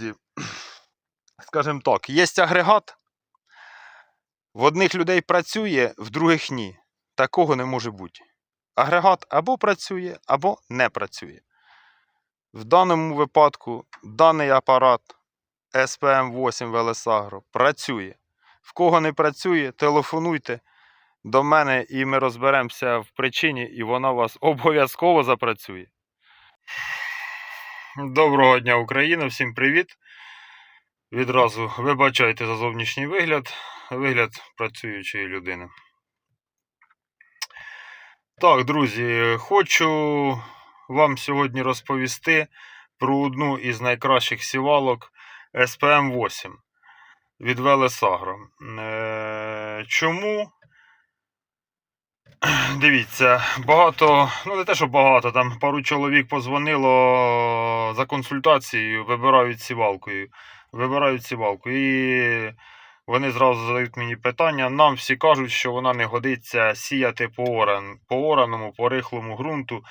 друзі, скажімо так, є агрегат. В одних людей працює, в других ні. Такого не може бути. Агрегат або працює, або не працює. В даному випадку даний апарат SPM8 Велесагро працює. В кого не працює, телефонуйте до мене і ми розберемося в причині, і вона у вас обов'язково запрацює. Доброго дня, Україна! Всім привіт! Відразу вибачайте за зовнішній вигляд, вигляд працюючої людини. Так, друзі, хочу вам сьогодні розповісти про одну із найкращих сівалок SPM8 від Велесагро. Е, Чому? Дивіться, багато, ну не те, що багато, там пару чоловік позвонило за консультацією, вибирають сівалкою. Вибирають сівалку. І вони зразу задають мені питання. Нам всі кажуть, що вона не годиться сіяти по, оран, по ораному, по рихлому ґрунту,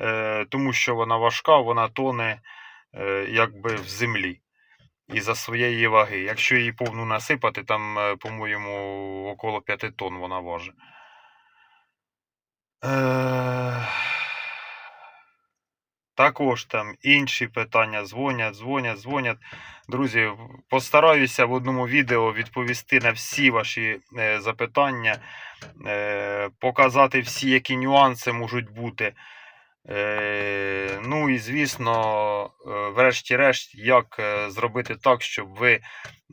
е, тому що вона важка, вона тоне е, якби в землі із-за своєї ваги. Якщо її повну насипати, там, е, по-моєму, около 5 тонн вона важить. Е, Також там інші питання дзвонять, дзвонять, дзвонять. Друзі, постараюся в одному відео відповісти на всі ваші е, запитання, е, показати всі, які нюанси можуть бути. Е, ну і звісно, е, врешті-решт, як е, зробити так, щоб ви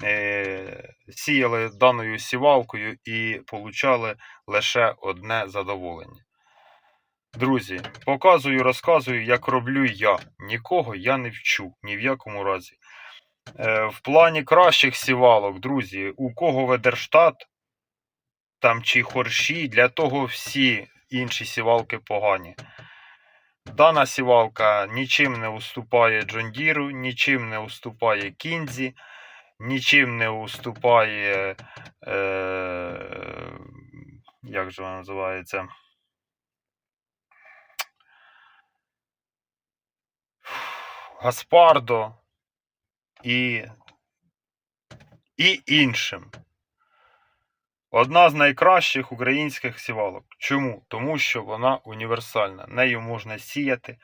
е, сіяли даною сівалкою і получали лише одне задоволення. Друзі, показую, розказую, як роблю я. Нікого я не вчу, ні в якому разі. Е, в плані кращих сівалок, друзі, у кого ведерштат там чи хорші, для того всі інші сівалки погані. Дана сівалка нічим не уступає Джондіру, нічим не уступає Кінзі, нічим не уступає. Е, як же вона називається? Гаспардо і, і іншим. Одна з найкращих українських сівалок. Чому? Тому що вона універсальна. Нею можна сіяти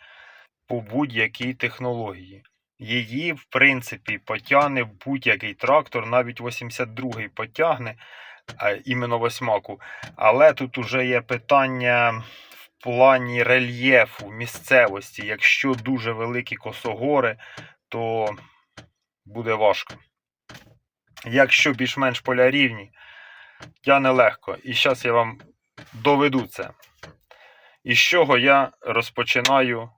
по будь-якій технології. Її, в принципі, потягне будь-який трактор, навіть 82-й потягне, іменно восьмаку. Але тут уже є питання плані рельєфу, місцевості. Якщо дуже великі косогори, то буде важко. Якщо більш-менш поля рівні, тяне легко. І зараз я вам доведу це. І з чого я розпочинаю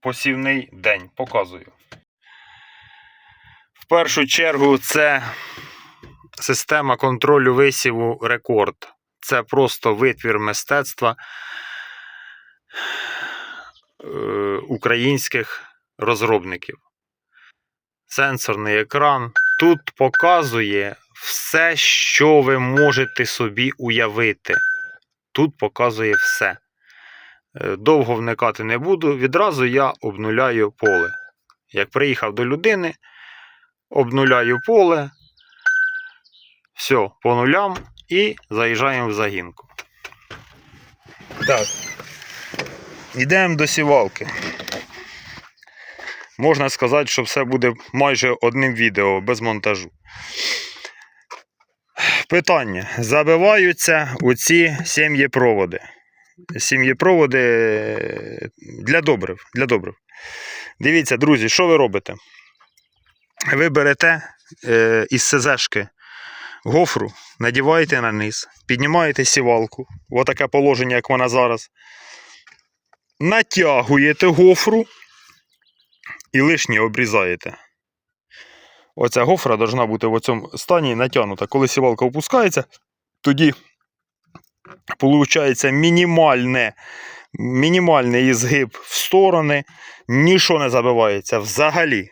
посівний день. Показую. В першу чергу це система контролю висіву рекорд. Це просто витвір мистецтва е, українських розробників. Сенсорний екран. Тут показує все, що ви можете собі уявити. Тут показує все. Е, Довго вникати не буду. Відразу я обнуляю поле. Як приїхав до людини, обнуляю поле. Все, по нулям і заїжджаємо в загінку. Так. Йдемо до сівалки. Можна сказати, що все буде майже одним відео без монтажу. Питання. Забиваються оці сім'єпроводи. Сім'єпроводи е, для добрив. Для добрив. Дивіться, друзі, що ви робите? Ви берете е, із СЗшки гофру, надіваєте на низ, піднімаєте сівалку, отаке положення, як вона зараз. Натягуєте гофру і лишнє обрізаєте. Оця гофра должна бути в цьому стані натягнута. Коли сівалка опускається, тоді виходить мінімальне, мінімальний ізгиб в сторони, нічого не забивається взагалі.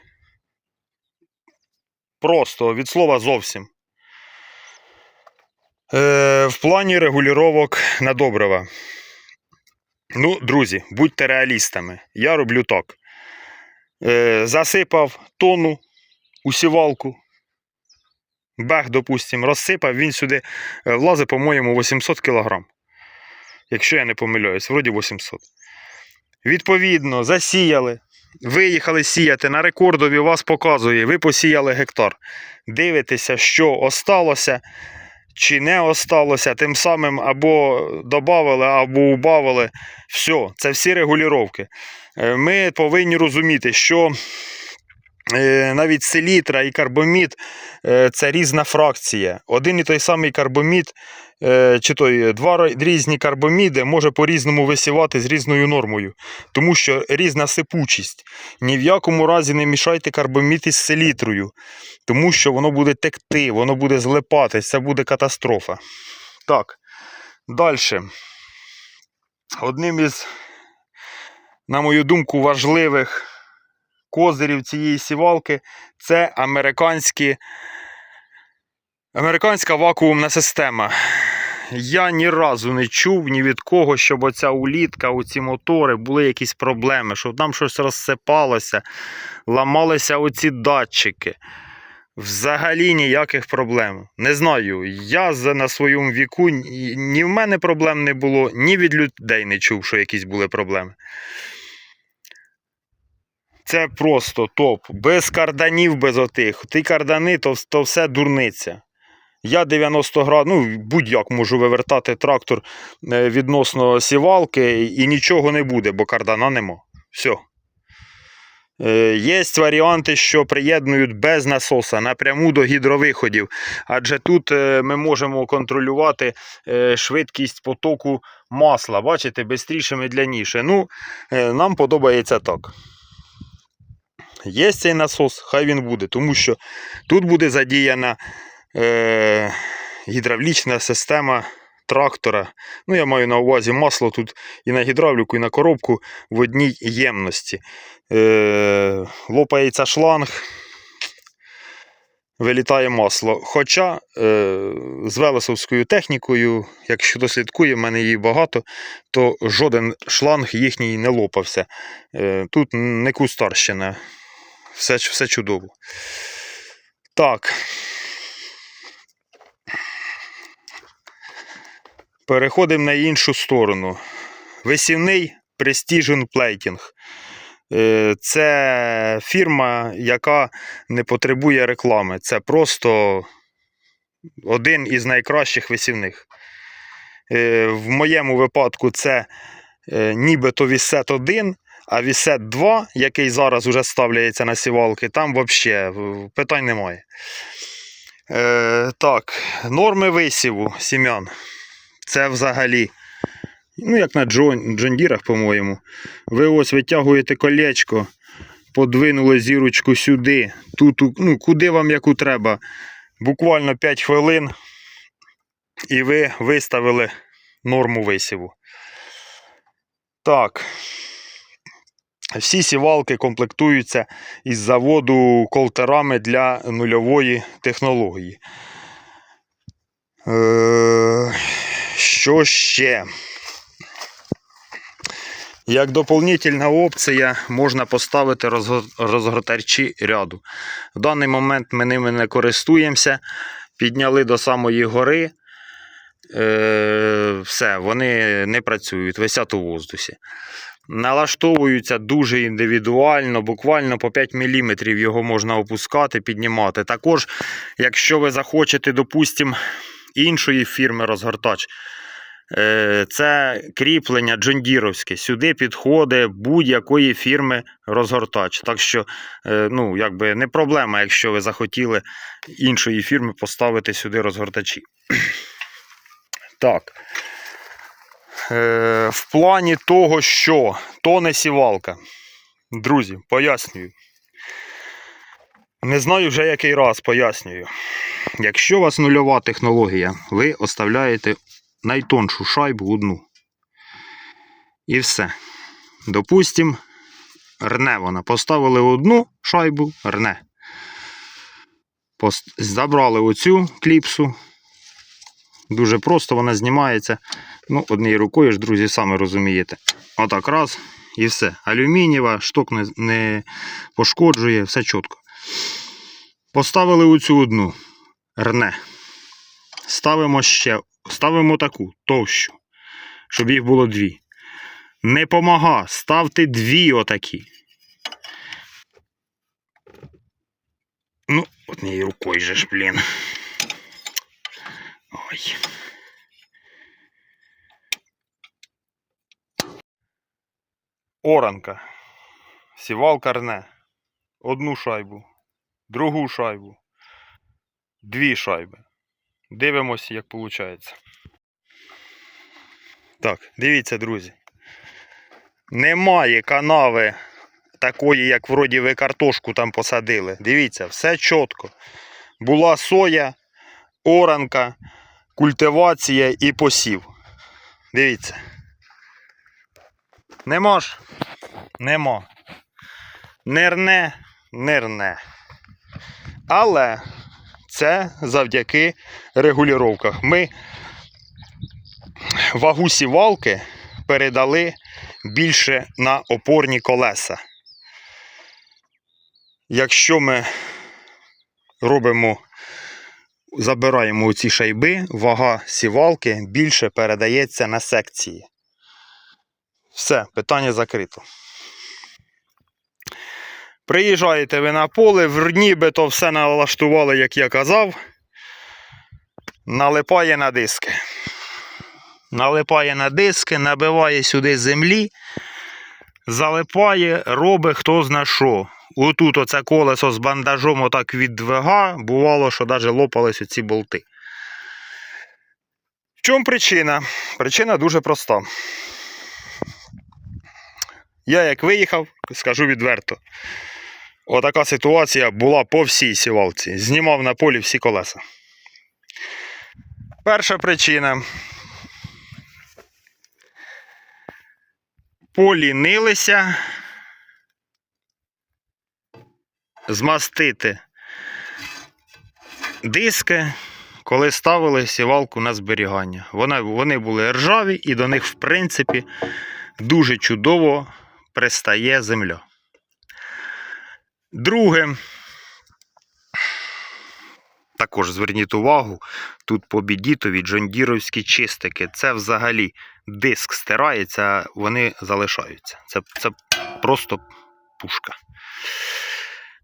Просто від слова зовсім. Е, в плані регулювання на добрива. Ну, друзі, будьте реалістами. Я роблю так. е, засипав тонну у сівалку. Бег, допустимо, розсипав, він сюди е, влазить, по-моєму, 800 кг. Якщо я не помиляюсь, вроді 800. Відповідно, засіяли, виїхали сіяти на рекордові, вас показує, ви посіяли гектар. Дивитеся, що осталося чи не осталося, тим самим або додали, або убавили. Все, це всі регулювання. Е, Ми повинні розуміти, що навіть селітра і карбомід е, це різна фракція. Один і той самий карбомід, е, чи той два різні карбоміди може по-різному висівати з різною нормою, тому що різна сипучість. Ні в якому разі не мішайте карбомід із селітрою, тому що воно буде текти, воно буде злипатись, це буде катастрофа. Так, далі. Одним із, на мою думку, важливих козирів цієї сівалки це американські, американська вакуумна система. Я ні разу не чув ні від кого, щоб оця улітка, оці мотори були якісь проблеми, щоб там щось розсипалося, ламалися оці датчики. Взагалі ніяких проблем. Не знаю. Я на своєму віку ні в мене проблем не було, ні від людей не чув, що якісь були проблеми. Це просто топ. Без карданів, без отих. Ті кардани, то, то все дурниця. Я 90 градусів, ну будь-як можу вивертати трактор е, відносно сівалки і нічого не буде, бо кардана нема. Все. Є варіанти, що приєднують без насоса напряму до гідровиходів, адже тут е, ми можемо контролювати е, швидкість потоку масла. Бачите, швидше, медляніше. Ну, е, нам подобається так. Є цей насос, хай він буде, тому що тут буде задіяна е, гідравлічна система трактора. Ну, я маю на увазі масло тут і на гідравліку, і на коробку в одній ємності. Е, лопається шланг, вилітає масло. Хоча е, з велесовською технікою, якщо дослідкує, в мене її багато, то жоден шланг їхній не лопався. Е, тут не кустарщина. Все, все чудово. Так. Переходимо на іншу сторону. Висівний Precision Plating. Е, Це фірма, яка не потребує реклами. Це просто один із найкращих висівних. Е, В моєму випадку це е, нібито Вісет 1, а Вісет 2, який зараз уже ставляється на сівалки, там взагалі питань немає. Е, так, норми висіву сім'ян. Це взагалі. Ну, як на Джон, Джондірах, по-моєму. Ви ось витягуєте колечко, подвинули зірочку сюди. Тут, ну, куди вам яку треба. Буквально 5 хвилин. І ви виставили норму висіву. Так. Всі сівалки комплектуються із заводу колтерами для нульової технології. Е, що ще? Як доповнительна опція можна поставити розго- розгортачі ряду. В даний момент ми ними не користуємося. Підняли до самої гори. Е, все, вони не працюють, висять у воздусі. Налаштовуються дуже індивідуально, буквально по 5 мм його можна опускати, піднімати. Також, якщо ви захочете, допустимо, іншої фірми розгортач, е, це кріплення джондіровське. Сюди підходить будь-якої фірми розгортач. Так що, е, ну, якби не проблема, якщо ви захотіли іншої фірми поставити сюди розгортачі. Так. Е, в плані того, що то не сівалка. Друзі, пояснюю. Не знаю вже який раз пояснюю. Якщо у вас нульова технологія, ви оставляєте найтоншу шайбу одну. І все. Допустим, рне вона. Поставили одну шайбу, рне. Забрали оцю кліпсу. Дуже просто вона знімається. Ну, однією рукою ж, друзі, самі розумієте. Отак раз І все. Алюмінієва, шток не, не пошкоджує, все чітко. Поставили оцю одну рне. Ставимо ще, ставимо таку товщу, щоб їх було дві. Не помага, ставте дві отакі. Ну, однією рукою же ж, блін. Ой. Оранка. Сівалка рне. Одну шайбу, другу шайбу, дві шайби. Дивимося, як виходить. Так, дивіться, друзі. Немає канави такої, як вроді ви картошку там посадили. Дивіться, все чітко. Була соя, оранка, культивація і посів. Дивіться. Нема ж? Нема. Нерне, нерне. Але це завдяки регулюваннях. Ми вагу сівалки передали більше на опорні колеса. Якщо ми робимо, забираємо ці шайби, вага сівалки більше передається на секції. Все, питання закрито. Приїжджаєте ви на поле, в нібито все налаштували, як я казав. Налипає на диски. Налипає на диски, набиває сюди землі, залипає, робить хто зна що. Отут оце колесо з бандажом отак віддвига, бувало, що навіть лопались оці болти. В чому причина? Причина дуже проста. Я як виїхав, скажу відверто. Отака ситуація була по всій сівалці. Знімав на полі всі колеса. Перша причина. Полінилися змастити диски, коли ставили сівалку на зберігання. Вони, були ржаві і до них, в принципі, дуже чудово пристає земля. Друге, також зверніть увагу, тут по бідітові джондіровські чистики. Це взагалі диск стирається, вони залишаються. Це, це просто пушка.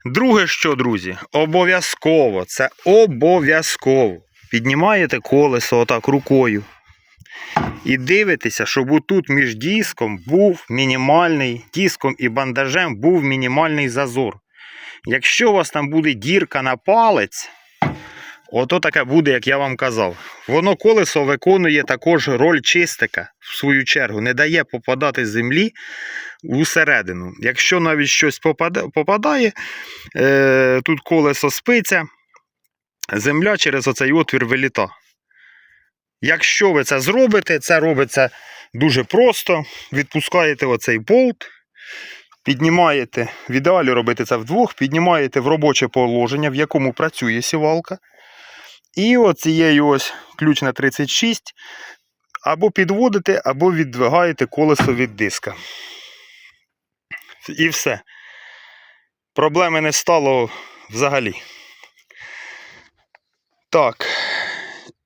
Друге, що, друзі, обов'язково, це обов'язково. Піднімаєте колесо отак рукою. І дивитеся, щоб отут між диском був мінімальний, диском і бандажем був мінімальний зазор. Якщо у вас там буде дірка на палець, ото таке буде, як я вам казав. Воно колесо виконує також роль чистика, в свою чергу, не дає попадати землі усередину. Якщо навіть щось попадає, е, тут колесо спиться, земля через оцей отвір виліта. Якщо ви це зробите, це робиться дуже просто. Відпускаєте оцей болт, піднімаєте, в ідеалі робити це вдвох, піднімаєте в робоче положення, в якому працює сівалка. І оцією ось ключ на 36 або підводите, або віддвигаєте колесо від диска. І все. Проблеми не стало взагалі. Так.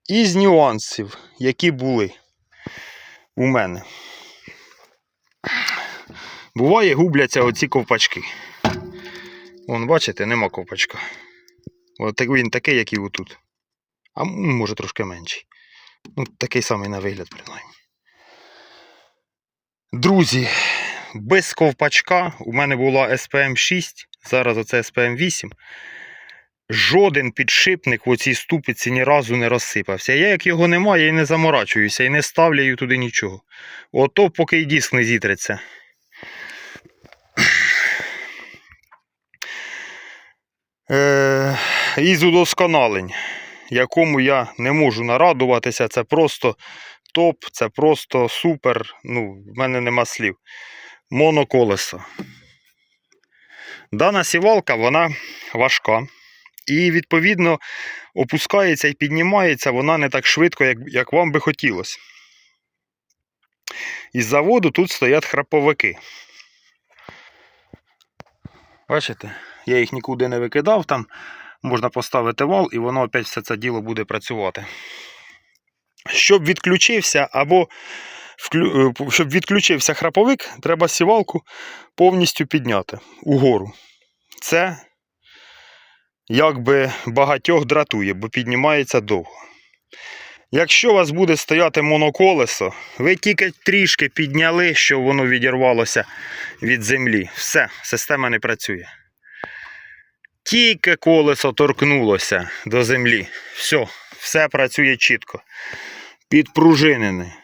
Із нюансів, які були у мене. Буває, губляться оці ковпачки. Вон, бачите, нема ковпачка. От він такий, як і отут. А може трошки менший. Ну, такий самий на вигляд, принаймні. Друзі, без ковпачка у мене була SPM 6, зараз оце SPM 8. Жоден підшипник в оцій ступиці ні разу не розсипався. Я як його немає, я і не заморачуюся і не ставляю туди нічого. Ото поки й диск не зітреться. Е, із удосконалень, якому я не можу нарадуватися, це просто топ, це просто супер. Ну, в мене нема слів. Моноколесо. Дана сівалка, вона важка. І, відповідно, опускається і піднімається вона не так швидко, як, як вам би хотілося. Із заводу тут стоять храповики. Бачите? Я їх нікуди не викидав, там можна поставити вал і воно опять все це діло буде працювати. Щоб відключився або е, щоб відключився храповик, треба сівалку повністю підняти угору. Це якби багатьох дратує, бо піднімається довго. Якщо у вас буде стояти моноколесо, ви тільки трішки підняли, щоб воно відірвалося від землі. Все, система не працює. Тільки колесо торкнулося до землі. Все, все працює чітко. Підпружинене.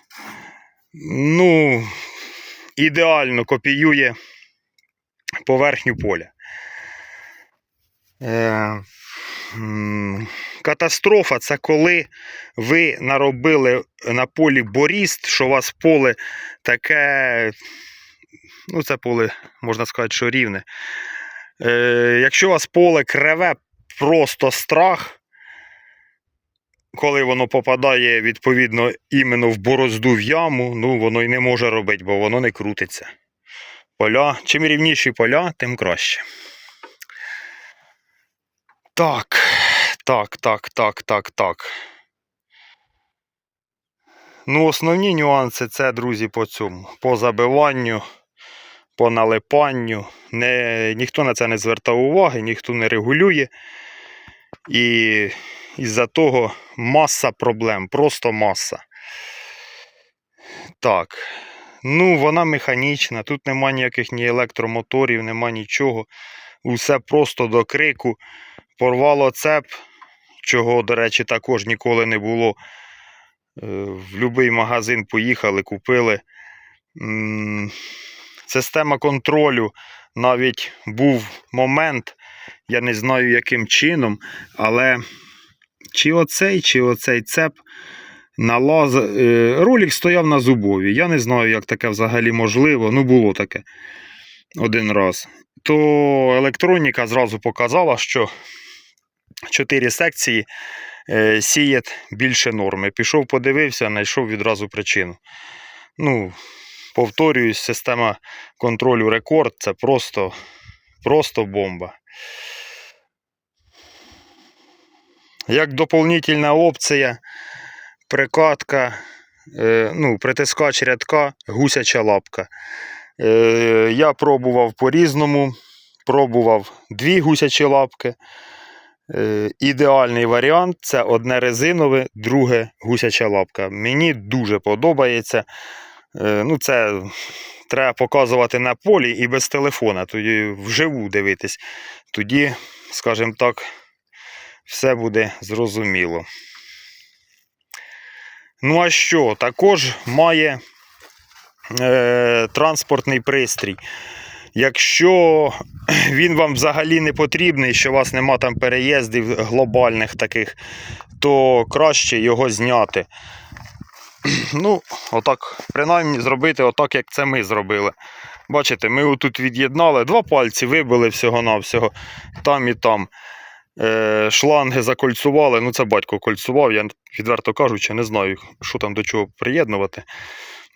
Ну, ідеально копіює поверхню поля. Е, катастрофа це коли ви наробили на полі боріст, що у вас поле таке, ну це поле, можна сказати, що рівне. Е, якщо у вас поле криве, просто страх, коли воно попадає відповідно іменно в борозду в яму, ну воно і не може робити, бо воно не крутиться. Поля, чим рівніші поля, тим краще. Так, так, так, так, так, так. Ну, основні нюанси це, друзі, по цьому. По забиванню, по налипанню. Не, ніхто на це не звертав уваги, ніхто не регулює. І із-за того маса проблем, просто маса. Так. Ну, вона механічна, тут нема ніяких ні електромоторів, нема нічого. Усе просто до крику. Порвало цеп, чого, до речі, також ніколи не було. Е, В будь-який магазин поїхали, купили. Система контролю навіть був момент, я не знаю яким чином, але чи оцей, чи оцей цеп налаз... е, ролик стояв на зубові. Я не знаю, як таке взагалі можливо. Ну, було таке один раз. То електроніка зразу показала, що 4 секції е, сіять більше норми. Пішов, подивився, знайшов відразу причину. Ну, повторююсь, система контролю рекорд це просто, просто бомба. Як доповнительна опція, прикатка, е, ну, притискач рядка, гусяча лапка. Е, я пробував по-різному. Пробував дві гусячі лапки. Е, ідеальний варіант це одне резинове, друге гусяча лапка. Мені дуже подобається. Е, ну, це треба показувати на полі і без телефона, тоді вживу дивитись. Тоді, скажімо так, все буде зрозуміло. Ну, а що? Також має е, транспортний пристрій. Якщо він вам взагалі не потрібний, що у вас нема там переїздів глобальних таких, то краще його зняти. Ну, отак, принаймні зробити отак, як це ми зробили. Бачите, ми отут від'єднали, два пальці вибили всього-навсього, там і там. Е, шланги закольцували. Ну, це батько кольцував, я відверто кажучи, не знаю, що там до чого приєднувати.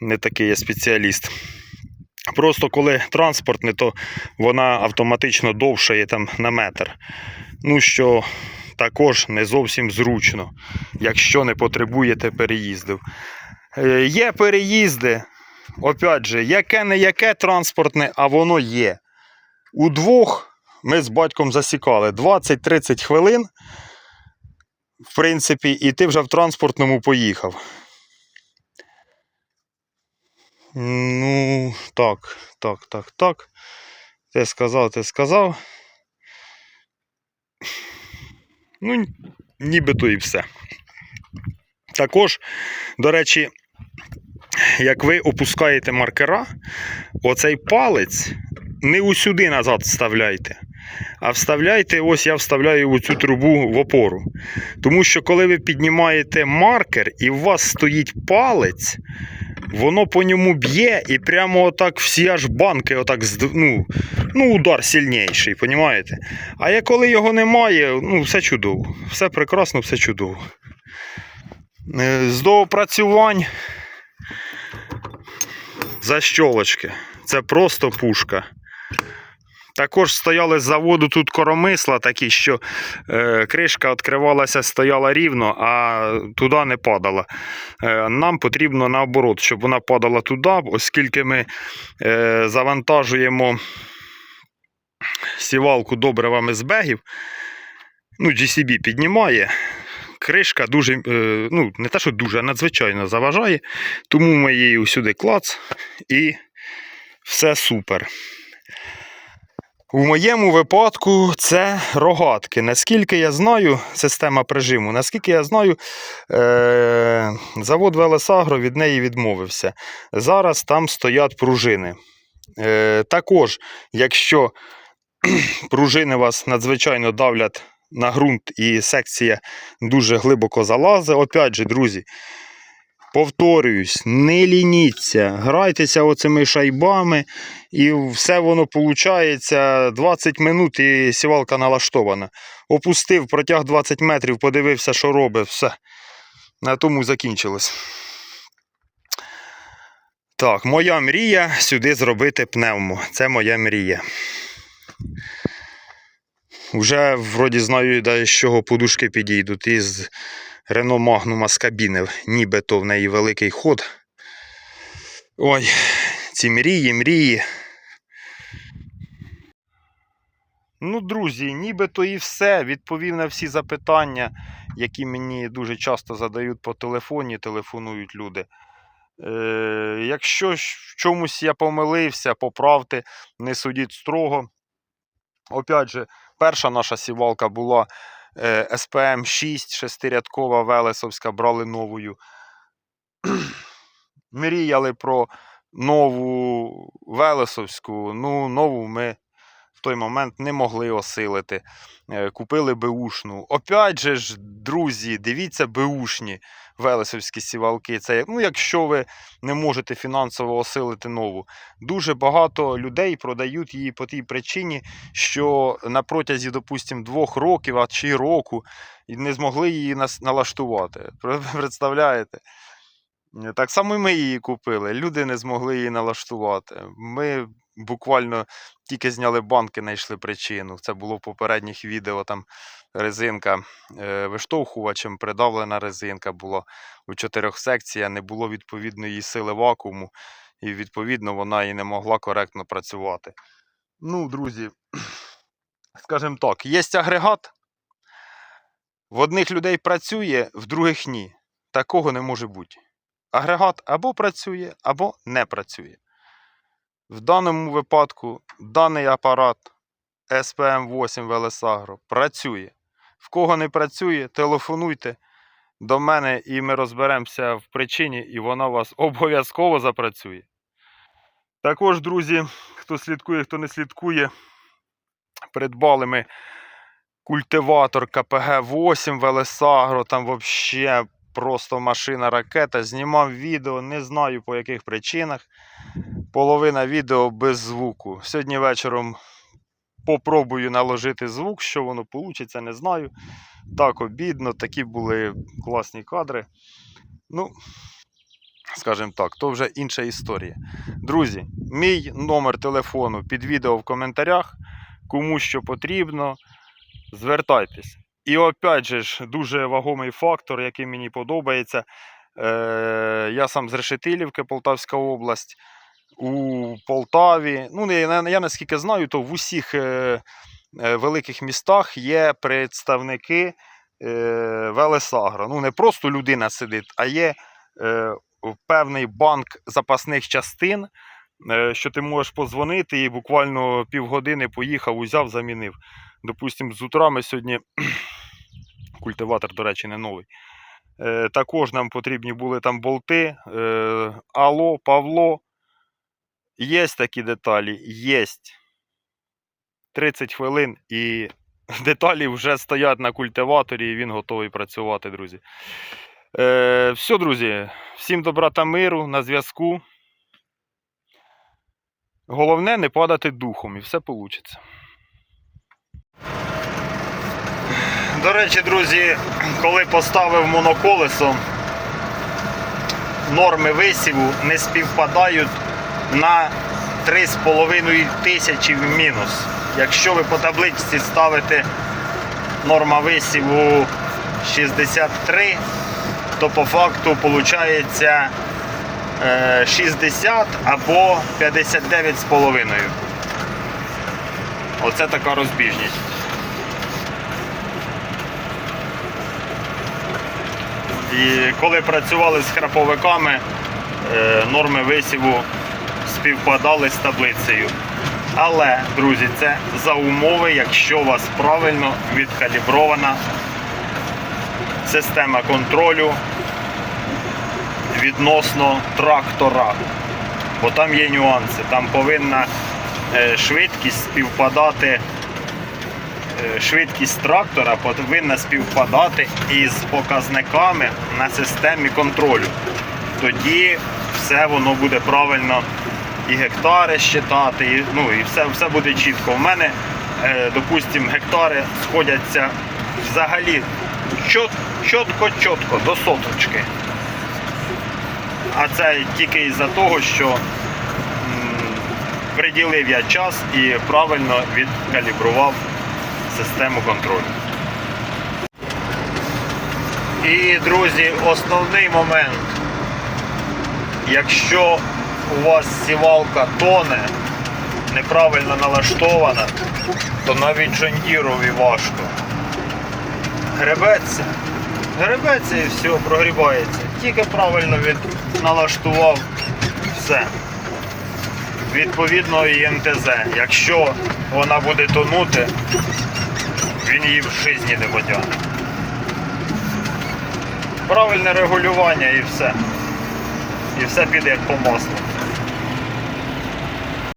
Не такий я спеціаліст. Просто коли транспортне, то вона автоматично довшає там на метр. Ну що також не зовсім зручно, якщо не потребуєте переїздів. Е, Є переїзди, опять же, яке не яке транспортне, а воно є. У двох ми з батьком засікали 20-30 хвилин, в принципі, і ти вже в транспортному поїхав. Ну, так, так, так, так. Ти сказав, ти сказав. Ну, нібито і все. Також, до речі, як ви опускаєте маркера, оцей палець не усюди назад вставляйте. А вставляйте, ось я вставляю у цю трубу в опору. Тому що коли ви піднімаєте маркер і у вас стоїть палець, воно по ньому б'є і прямо отак всі аж банки, отак ну, ну удар сильніший, понімаєте? А як коли його немає, ну все чудово. Все прекрасно, все чудово. Е, З доопрацювань защолочки. Це просто пушка. Також стояли з заводу тут коромисла такі, що е, кришка відкривалася, стояла рівно, а туди не падала. Е, нам потрібно наоборот, щоб вона падала туди, оскільки ми е, завантажуємо сівалку добривами з бегів. Ну, GCB піднімає. Кришка дуже, е, ну, не те, що дуже, а надзвичайно заважає. Тому ми її усюди клац і все супер. У моєму випадку це рогатки. Наскільки я знаю, система прижиму, наскільки я знаю, е- завод Велесагро від неї відмовився. Зараз там стоять пружини. Е- також, якщо пружини вас надзвичайно давлять на ґрунт і секція дуже глибоко залазить, опять же, друзі, повторююсь, не лініться, грайтеся оцими шайбами, і все воно виходить 20 минут і сівалка налаштована. Опустив, протяг 20 метрів, подивився, що робить, все. На тому закінчилось. Так, моя мрія сюди зробити пневмо. Це моя мрія. Вже вроді знаю, з чого подушки підійдуть. Із Renault Magnum з кабіни, нібито в неї великий ход. Ой, ці мрії, мрії. Ну, друзі, нібито і все. Відповів на всі запитання, які мені дуже часто задають по телефоні, телефонують люди. Е, якщо в чомусь я помилився, поправте, не судіть строго. Опять же, перша наша сівалка була е, SPM 6, шестирядкова Велесовська, брали новою. Мріяли про нову Велесовську. Ну, нову ми в той момент не могли осилити. Е, Купили беушну. Опять же ж, друзі, дивіться беушні велесовські сівалки. Це, ну, якщо ви не можете фінансово осилити нову. Дуже багато людей продають її по тій причині, що на протязі, допустимо, двох років а чи року не змогли її налаштувати. Представляєте? Е, Так само і ми її купили. Люди не змогли її налаштувати. Ми буквально тільки зняли банки, знайшли причину. Це було в попередніх відео. Там резинка е, виштовхувачем, придавлена резинка була у чотирьох секціях, не було відповідної сили вакууму, і відповідно вона і не могла коректно працювати. Ну, друзі, скажімо так, є агрегат. В одних людей працює, в других ні. Такого не може бути. Агрегат або працює, або не працює. В даному випадку даний апарат SPM8 Велесагро працює. В кого не працює, телефонуйте до мене і ми розберемося в причині, і вона у вас обов'язково запрацює. Також, друзі, хто слідкує, хто не слідкує, придбали ми культиватор КПГ-8 Велесагро, там взагалі просто машина ракета. Знімав відео, не знаю по яких причинах. Половина відео без звуку. Сьогодні вечором попробую наложити звук, що воно вийде, не знаю. Так обідно, такі були класні кадри. Ну, скажімо так, то вже інша історія. Друзі, мій номер телефону під відео в коментарях. Кому що потрібно, звертайтесь. І опять же ж, дуже вагомий фактор, який мені подобається. Е, я сам з Решетилівки, Полтавська область. У Полтаві, ну я, я наскільки знаю, то в усіх е, е, великих містах є представники е, Велесагро. Ну, не просто людина сидить, а є е, певний банк запасних частин, що ти можеш позвонити і буквально півгодини поїхав, узяв, замінив. Допустимо, з утра ми сьогодні культиватор, до речі, не новий. Е, також нам потрібні були там болти. Е, Алло, Павло. Є такі деталі, є. 30 хвилин і деталі вже стоять на культиваторі, і він готовий працювати, друзі. Е, все, друзі, всім добра та миру на зв'язку. Головне не падати духом і все вийде. До речі, друзі, коли поставив моноколесо, норми висіву не співпадають на 3,5 тисячі в мінус. Якщо ви по табличці ставите норма висіву 63, то по факту виходить 60 або 59,5. Оце така розбіжність. І коли працювали з храповиками, е, норми висіву співпадали з таблицею. Але, друзі, це за умови, якщо у вас правильно відкалібрована система контролю відносно трактора. Бо там є нюанси. Там повинна е, швидкість співпадати. е, Швидкість трактора повинна співпадати із показниками на системі контролю. Тоді все воно буде правильно і гектари щитати, і, ну, і все, все буде чітко. У мене, е, допустимо, гектари сходяться взагалі чітко-чітко до соточки. А це тільки із-за того, що приділив я час і правильно відкалібрував систему контролю. І, друзі, основний момент. Якщо у вас сівалка тоне, неправильно налаштована, то навіть жондірові важко. Гребеться. Гребеться і все, прогрібається. Тільки правильно від... налаштував все. Відповідно і МТЗ. Якщо вона буде тонути, він її в житті не потягне. Правильне регулювання і все. І все піде як по маслу.